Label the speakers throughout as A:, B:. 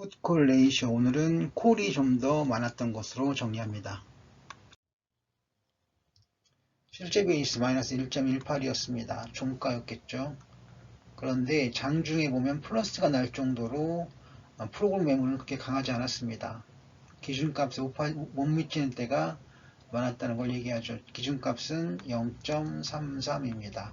A: 풋콜 레이쇼 오늘은 콜이 좀 더 많았던 것으로 정리합니다. 실제 베이스 마이너스 1.18이었습니다. 종가였겠죠. 그런데 장중에 보면 플러스가 날 정도로 어, 프로그램 매물은 그렇게 강하지 않았습니다. 기준값에 못 미치는 때가 많았다는 걸 얘기하죠. 기준값은 0.33입니다.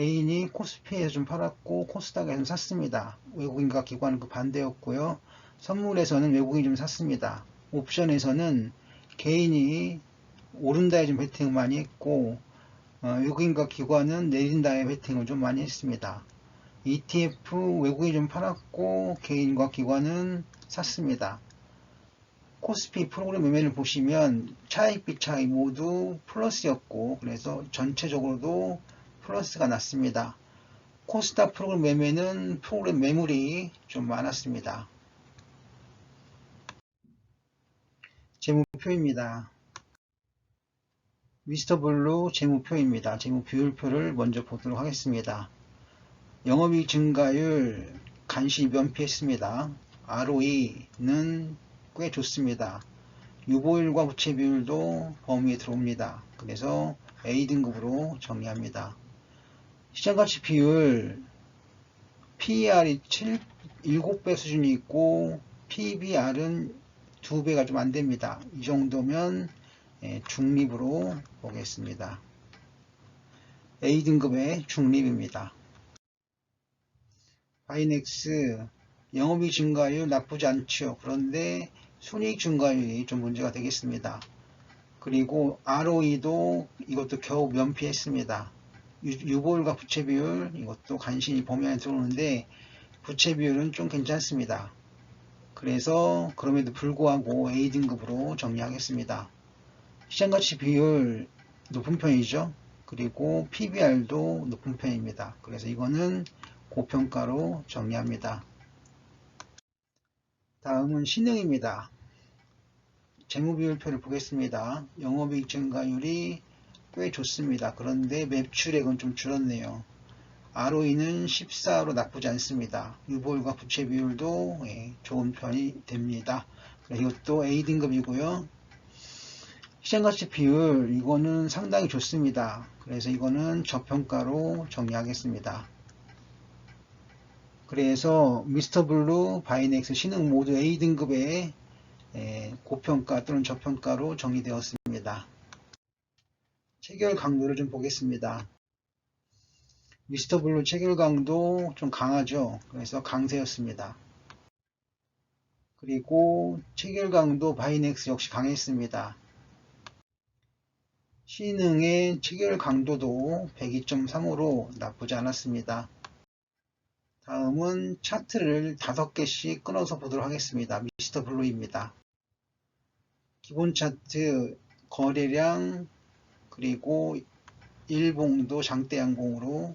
A: 개인이 코스피에서 좀 팔았고 코스닥에서 좀 샀습니다. 외국인과 기관은 그 반대였고요. 선물에서는 외국인이 좀 샀습니다. 옵션에서는 개인이 오른다에 좀 베팅을 많이 했고 어, 외국인과 기관은 내린다에 베팅을 좀 많이 했습니다. ETF 외국인이 좀 팔았고 개인과 기관은 샀습니다. 코스피 프로그램 매매를 보시면 차익 비 차이 모두 플러스였고 그래서 전체적으로도 플러스가 났습니다. 코스닥 프로그램 매매는 프로그램 매물이 좀 많았습니다. 재무표입니다. 미스터 블루 재무표입니다. 재무 비율표를 먼저 보도록 하겠습니다. 영업이익 증가율 간신히 면피했습니다. ROE는 꽤 좋습니다. 유보율과 부채 비율도 범위에 들어옵니다. 그래서 A등급으로 정리합니다. 시장가치 비율 PER이 7, 7배 수준이 있고 PBR은 2배가 좀 안됩니다. 이 정도면 예, 중립으로 보겠습니다. A등급의 중립입니다. 바이넥스 영업이익 증가율 나쁘지 않죠. 그런데 순이익 증가율이 좀 문제가 되겠습니다. 그리고 ROE도 이것도 겨우 면피했습니다. 유보율과 부채 비율 이것도 간신히 범위 안에 들어오는데 부채 비율은 좀 괜찮습니다. 그래서 그럼에도 불구하고 A등급으로 정리하겠습니다. 시장가치 비율 높은 편이죠. 그리고 PBR도 높은 편입니다. 그래서 이거는 고평가로 정리합니다. 다음은 신흥입니다. 재무비율표를 보겠습니다. 영업이익 증가율이 꽤 좋습니다. 그런데 매출액은 좀 줄었네요. ROE는 14로 나쁘지 않습니다. 유보율과 부채 비율도 예, 좋은 편이 됩니다. 이것도 A등급이고요. 시장가치 비율 이거는 상당히 좋습니다. 그래서 이거는 저평가로 정리하겠습니다. 그래서 미스터 블루, 바이넥스, 신흥 모두 A등급의 예, 고평가 또는 저평가로 정리되었습니다. 체결 강도를 좀 보겠습니다. 미스터 블루 체결 강도 좀 강하죠. 그래서 강세였습니다. 그리고 체결 강도 바이넥스 역시 강했습니다. 신흥의 체결 강도도 102.3으로 나쁘지 않았습니다. 다음은 차트를 5개씩 끊어서 보도록 하겠습니다. 미스터 블루입니다. 기본 차트 거래량 그리고 일봉도 장대 양봉으로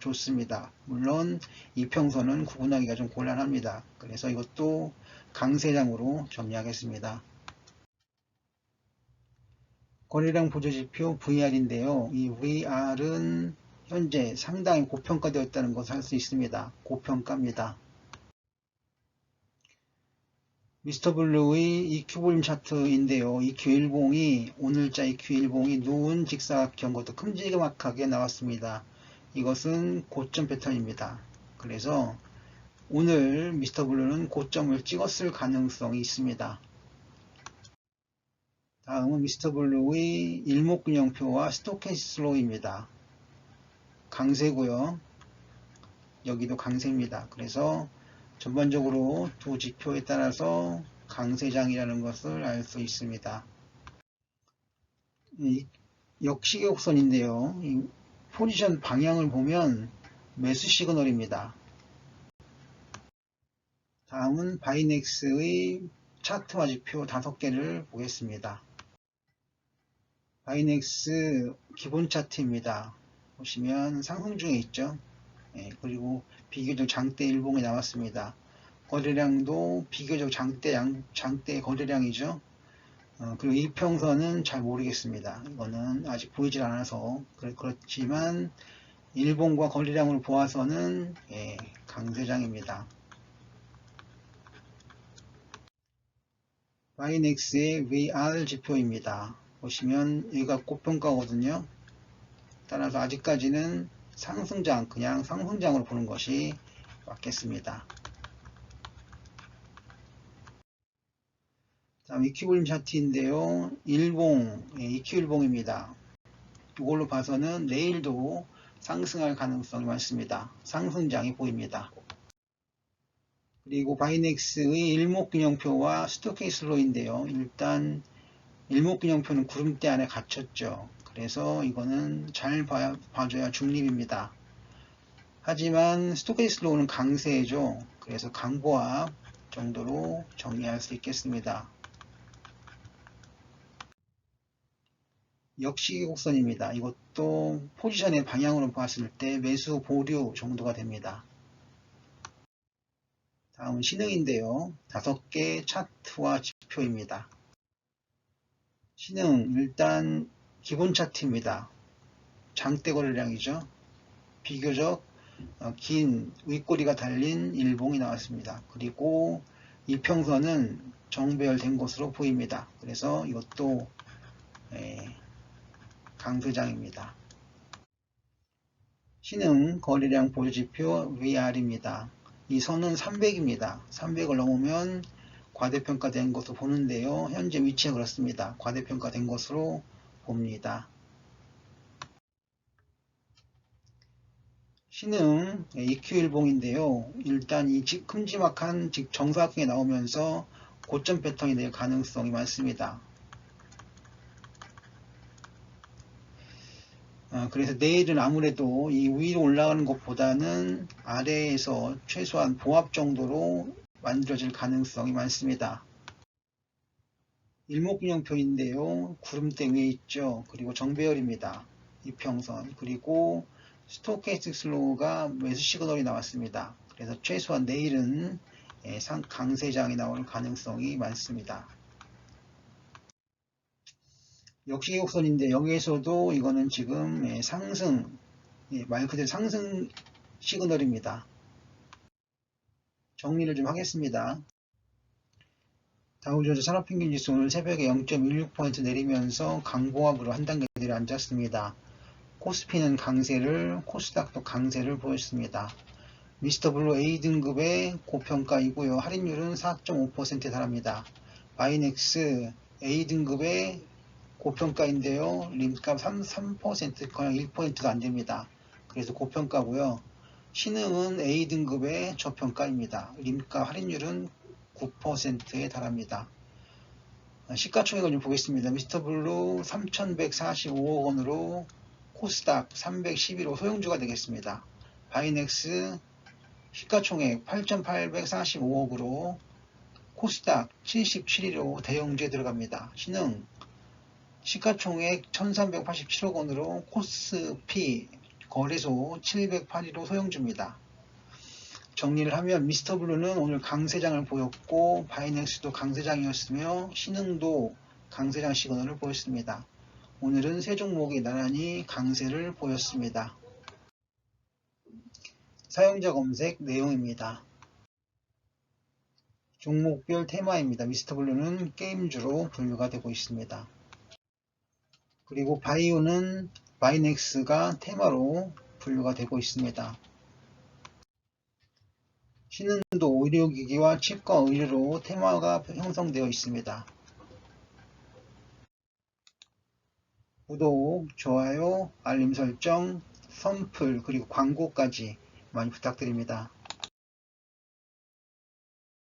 A: 좋습니다. 물론 이평선은 구분하기가 좀 곤란합니다. 그래서 이것도 강세장으로 정리하겠습니다. 거래량 보조지표 VR인데요. 이 VR은 현재 상당히 고평가되었다는 것을 알 수 있습니다. 고평가입니다. 미스터 블루의 EQ 볼륨 차트인데요. EQ10이 오늘자 EQ10이 누운 직사각형 것도 큼지막하게 나왔습니다. 이것은 고점 패턴입니다. 그래서 오늘 미스터 블루는 고점을 찍었을 가능성이 있습니다. 다음은 미스터 블루의 일목균형표와 스토캐스로입니다. 강세고요. 여기도 강세입니다. 그래서 전반적으로 두 지표에 따라서 강세장이라는 것을 알 수 있습니다. 역시격선인데요. 포지션 방향을 보면 매수 시그널입니다. 다음은 바이넥스의 차트와 지표 5개를 보겠습니다. 바이넥스 기본 차트입니다. 보시면 상승 중에 있죠. 예, 그리고 비교적 장대 일봉이 나왔습니다. 거래량도 비교적 장대 양, 장대 거래량이죠. 어, 그리고 이평선은 잘 모르겠습니다. 이거는 아직 보이질 않아서 그렇지만 일본과 거래량을 보아서는 예, 강세장입니다. YNX의 VR 지표입니다. 보시면 여기가 고평가거든요. 따라서 아직까지는 상승장, 그냥 상승장으로 보는 것이 맞겠습니다. 다음 이큐블림 차트인데요. 일봉, 예, 이큐일봉입니다. 이걸로 봐서는 내일도 상승할 가능성이 많습니다. 상승장이 보입니다. 그리고 바이넥스의 일목균형표와 스토케이슬로인데요. 일단 일목균형표는 구름대 안에 갇혔죠. 그래서 이거는 잘 봐, 봐줘야 중립입니다. 하지만 스토케이슬로우는 강세죠. 그래서 강보합 정도로 정리할 수 있겠습니다. 역시 곡선입니다. 이것도 포지션의 방향으로 봤을 때 매수 보류 정도가 됩니다. 다음은 신흥인데요. 다섯 개 차트와 지표입니다. 신흥 일단 기본 차트입니다. 장대 거래량이죠. 비교적 어, 긴 윗꼬리가 달린 일봉이 나왔습니다. 그리고 이평선은 정배열된 것으로 보입니다. 그래서 이것도 강세장입니다. 신흥 거래량 보유지표 VR입니다. 이 선은 300입니다. 300을 넘으면 과대평가된 것으로 보는데요. 현재 위치가 그렇습니다. 과대평가된 것으로 봅니다. 신흥 EQ일봉인데요. 일단 이 큼지막한 정사각형이 나오면서 고점 패턴이 될 가능성이 많습니다. 어, 그래서 내일은 아무래도 이 위로 올라가는 것보다는 아래에서 최소한 보합 정도로 만들어질 가능성이 많습니다. 일목균형표인데요. 구름대 위에 있죠. 그리고 정배열입니다. 이평선 그리고 스토케스틱 슬로우가 매수 시그널이 나왔습니다. 그래서 최소한 내일은 예, 강세장이 나올 가능성이 많습니다. 역시 곡선인데 여기에서도 이거는 지금 예, 상승 예, 말 그대로 상승 시그널입니다. 정리를 좀 하겠습니다. 다우존스 산업평균 지수 오늘 새벽에 0.16% 내리면서 강보합으로 한 단계 내려앉았습니다. 코스피는 강세를, 코스닥도 강세를 보였습니다. 미스터 블루 A등급의 고평가이고요. 할인율은 4.5%에 달합니다. 바이넥스 A등급의 고평가인데요. 림값 3, 3% 그냥 1%도 안 됩니다. 그래서 고평가고요. 신흥은 A등급의 저평가입니다. 림값 할인율은 9%에 달합니다. 시가총액을 좀 보겠습니다. 미스터 블루 3,145억 원으로 코스닥 311호 소형주가 되겠습니다. 바이넥스 시가총액 8,845억으로 코스닥 77호 대형주에 들어갑니다. 신흥 시가총액 1387억 원으로 코스피 거래소 708로 소형주입니다. 정리를 하면 미스터 블루는 오늘 강세장을 보였고 바이낸스도 강세장이었으며 신흥도 강세장 시그널을 보였습니다. 오늘은 세 종목이 나란히 강세를 보였습니다. 사용자 검색 내용입니다. 종목별 테마입니다. 미스터 블루는 게임주로 분류가 되고 있습니다. 그리고 바이오는 바이넥스가 테마로 분류가 되고 있습니다. 신은도 의료기기와 치과 의료로 테마가 형성되어 있습니다. 구독, 좋아요, 알림 설정, 선플, 그리고 광고까지 많이 부탁드립니다.